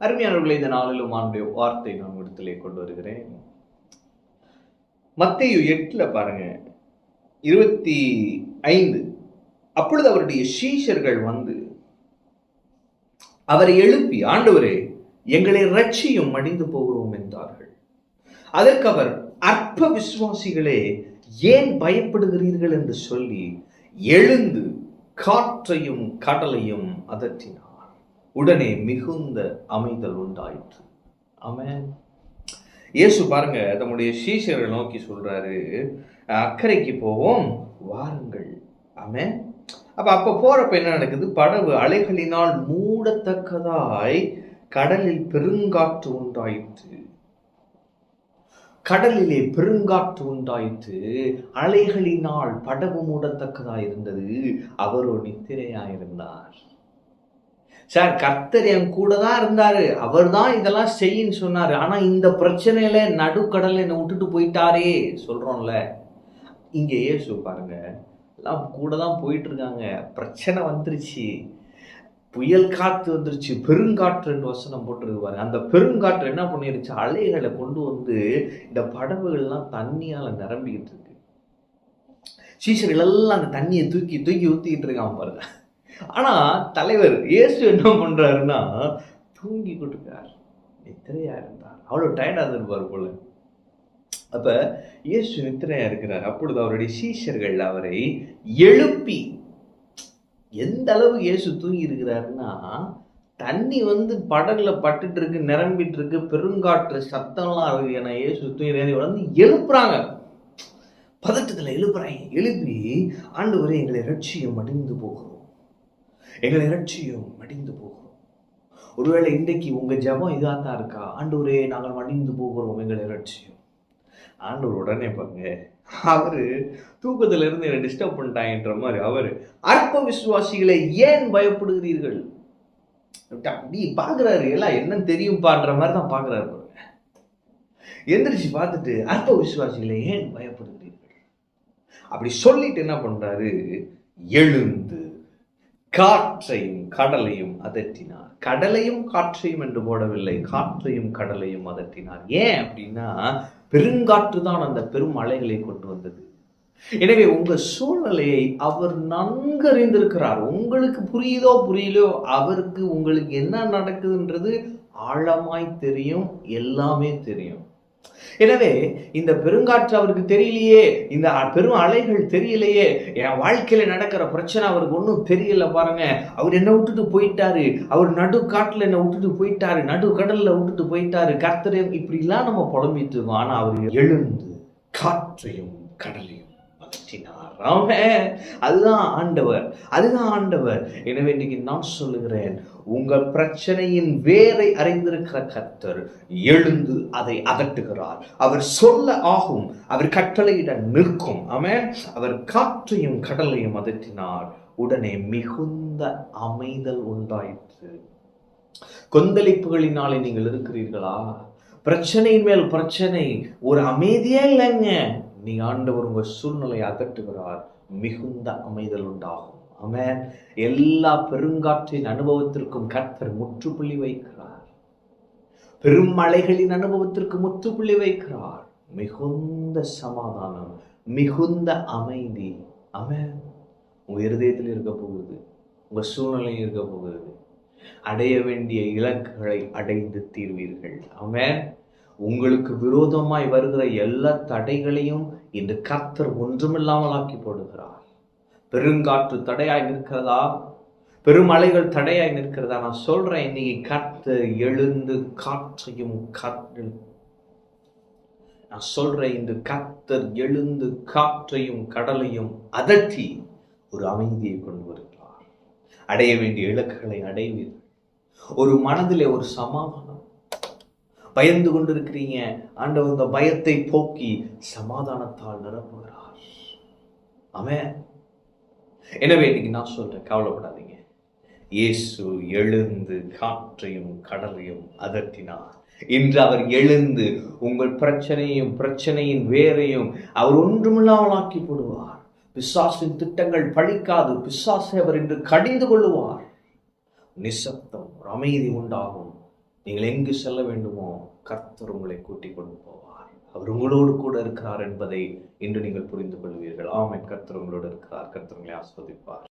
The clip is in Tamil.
அருமையானவர்களை இந்த நாளிலும் ஆண்டுடைய வார்த்தை நான் இடத்திலே கொண்டு வருகிறேன். மத்திய எட்டுல பாருங்க. இருபத்தி ஐந்து. அப்பொழுது அவருடைய சீஷர்கள் வந்து அவரை எழுப்பி ஆண்டவரே எங்களை ரட்சியும் மடிந்து போகிறோம் என்றார்கள். அதற்கு அவர் அற்ப விசுவாசிகளே ஏன் பயப்படுகிறீர்கள்? என்று சொல்லி எழுந்து காற்றையும் கடலையும் அதட்டினார். உடனே மிகுந்த அமைதல் உண்டாயிற்று. ஆமென். இயேசு பாருங்க தம்முடைய சீஷரை நோக்கி சொல்றாரு அக்கறைக்கு போவோம் வாருங்கள். ஆமென். அப்ப அப்ப போறப்ப என்ன நடக்குது? படகு அலைகளினால் மூடத்தக்கதாய் கடலில் பெருங்காற்று உண்டாயிற்று. கடலிலே பெருங்காற்று உண்டாயிற்று. அலைகளினால் படகு மூடத்தக்கதாய் இருந்தது. அவரோ நித்திரையாயிருந்தார். சார் கர்த்தர் என் கூட தான் இருந்தார். அவர் தான் இதெல்லாம் செய்யின்னு சொன்னார். ஆனால் இந்த பிரச்சனையில நடுக்கடலில் என்னை விட்டுட்டு போயிட்டாரே சொல்கிறோம்ல இங்கே ஏசு பாருங்க எல்லாம் கூட தான் போயிட்டுருக்காங்க. பிரச்சனை வந்துருச்சு. புயல் காற்று வந்துருச்சு. பெருங்காற்றுன்னு வசனம் போட்டிருக்கு பாருங்க அந்த பெருங்காற்று என்ன பண்ணிருச்சு? அலைகளை கொண்டு வந்து இந்த படகுகள்லாம் தண்ணியால் நிரம்பிக்கிட்டு இருக்கு. சீசர்கள் எல்லாம் அந்த தண்ணியை தூக்கி தூக்கி ஊற்றிக்கிட்டு இருக்கான் பாருங்க. ஆனா தலைவர் இயேசு என்ன பண்றாருன்னா தூங்கி கொடுக்கார் நித்திரையாக இருந்தார். அவ்வளவு டயர்டா இருந்திருப்பார் போல. அப்ப இயேசு நித்திரையாக இருக்கிறார். அப்பொழுது அவருடைய சீஷர்கள் அவரை எழுப்பி எந்த அளவு இயேசு தூங்கி இருக்கிறாருன்னா தண்ணி வந்து படகுல பட்டுட்டு இருக்கு நிரம்பிட்டு இருக்கு பெருங்காற்று சத்தம்லாம் இருக்கு. ஏன்னா இயேசு தூங்கி வந்து எழுப்புறாங்க. பதட்டத்துல எழுப்புறாங்க. எழுப்பி ஆண்டு வரை எங்களை ரட்சியம் அடிந்து போகிறோம். எங்களை இரட்சியும் மடிந்து போகிறோம். ஒருவேளை இன்றைக்கு உங்க ஜெபம் இதாக தான் இருக்கா? ஆண்டவரே நாங்கள் மடிந்து போகிறோம் எங்களை இரட்சியும் ஆண்டவர் உடனே பாருங்க அவரு தூக்கத்துல இருந்து என்னை டிஸ்டர்ப் பண்ணிட்டாங்கன்ற மாதிரி அவரு அற்ப விசுவாசிகளை ஏன் பயப்படுகிறீர்கள்? அப்படி பாக்குறாரு எல்லாம் என்ன தெரியும்பான்ற மாதிரி தான் பாக்குறாரு பாருங்க. எந்திரிச்சு பார்த்துட்டு அற்ப விசுவாசிகளை ஏன் பயப்படுகிறீர்கள்? அப்படி சொல்லிட்டு என்ன பண்றாரு? எழுந்து காற்றையும் கடலையும் அதட்டினார். கடலையும் காற்றையும் என்று போடவில்லை. காற்றையும் கடலையும் அதட்டினார். ஏன் அப்படின்னா பெருங்காற்று தான் அந்த பெரும் அலைகளை கொண்டு வந்தது. எனவே உங்க சூழ்நிலையை அவர் நன்கு அறிந்திருக்கிறார் உங்களுக்கு புரியுதோ புரியலையோ அவருக்கு உங்களுக்கு என்ன நடக்குதுன்றது ஆழமாய் தெரியும் எல்லாமே தெரியும். எனவே இந்த பெருங்காற்று அவருக்கு தெரியலையே இந்த பெரும் அலைகள் தெரியலையே என் வாழ்க்கையில நடக்கிற பிரச்சனை அவருக்கு ஒன்றும் தெரியல பாருங்க. அவர் என்ன விட்டுட்டு போயிட்டாரு. அவர் நடு காட்டுல என்ன விட்டுட்டு போயிட்டாரு. நடு கடல்ல விட்டுட்டு போயிட்டாரு. கர்த்தரையும் இப்படிலாம் நம்ம புலம்பிட்டு இருக்கோம். ஆனா அவர் எழுந்து காற்றையும் கடலையும் மாற்றினார் அதுதான் ஆண்டவர் அதுதான் ஆண்டவர். எனவே இன்னைக்கு நான் சொல்லுகிறேன் உங்கள் பிரச்சனையின் வேரை அறிந்திருக்கிற கர்த்தர் எழுந்து அதை அகற்றுகிறார். அவர் சொல்ல ஆகும் அவர் கட்டளையிட நிற்கும். ஆமே அவர் காற்றையும் கடலையும் அதட்டினார் உடனே மிகுந்த அமைதல் உண்டாயிற்று. கொந்தளிப்புகளினாலே நீங்கள் இருக்கிறீர்களா? பிரச்சனையின் மேல் பிரச்சனை ஒரு அமைதியே இல்லைங்க. நீ ஆண்டவர் உங்கள் சூழ்நிலையை அகற்றுகிறார் மிகுந்த அமைதல் உண்டாகும். அவன் எல்லா பெருங்காற்றின் அனுபவத்திற்கும் கர்த்தர் முற்றுப்புள்ளி வைக்கிறார். பெருமழைகளின் அனுபவத்திற்கு முற்றுப்புள்ளி வைக்கிறார். மிகுந்த சமாதானம் மிகுந்த அமைதி. அவன் உங்கள் இருதயத்தில் இருக்க போகுது. உங்கள் சூழ்நிலையில் இருக்க போகுது. அடைய வேண்டிய இலக்குகளை அடைந்து தீர்வீர்கள். அவன் உங்களுக்கு விரோதமாய் வருகிற எல்லா தடைகளையும் இன்று கர்த்தர் ஒன்றுமில்லாமல் ஆக்கி போடுகிறார். பெருங்காற்று தடையாய் நிற்கிறதா? பெருமலைகள் தடையாய் நிற்கிறதா? நான் சொல்றேன் இன்னைக்கு கர்த்தர் எழுந்து காற்றையும் காற்று நான் சொல்றேன் இந்த கர்த்தர் எழுந்து காற்றையும் கடலையும் அதட்டி ஒரு அமைதியை கொண்டு வருகிறார். அடைய வேண்டிய இலக்குகளை அடைவீர்கள். ஒரு மனதிலே ஒரு சமாதானம் பயந்து கொண்டிருக்கிறீங்க. ஆண்டவர் இந்த பயத்தை போக்கி சமாதானத்தால் நிரப்புகிறார். ஆமே எனவே இன்னைக்கு நான் சொல்றேன் கவலைப்படாதீங்க. இயேசு எழுந்து காற்றையும் கடலையும் அதட்டினார். இன்று அவர் எழுந்து உங்கள் பிரச்சனையும் பிரச்சனையின் வேரையும் அவர் ஒன்றுமில்லாமலாக்கி போடுவார். பிசாசின் திட்டங்கள் பழிக்காது. பிசாசை அவர் இன்று கடிந்து கொள்ளுவார். நிசப்தம் ஒரு அமைதி உண்டாகும். நீங்கள் எங்கு செல்ல வேண்டுமோ கர்த்தர் உங்களை கூட்டிக் கொண்டு போவார். அவர் உங்களோடு கூட இருக்கிறார் என்பதை இன்று நீங்கள் புரிந்து கொள்வீர்கள். ஆமை கர்த்தர் உங்களோடு இருக்கிறார். கர்த்தர் உங்களை ஆஸ்வதிப்பார்.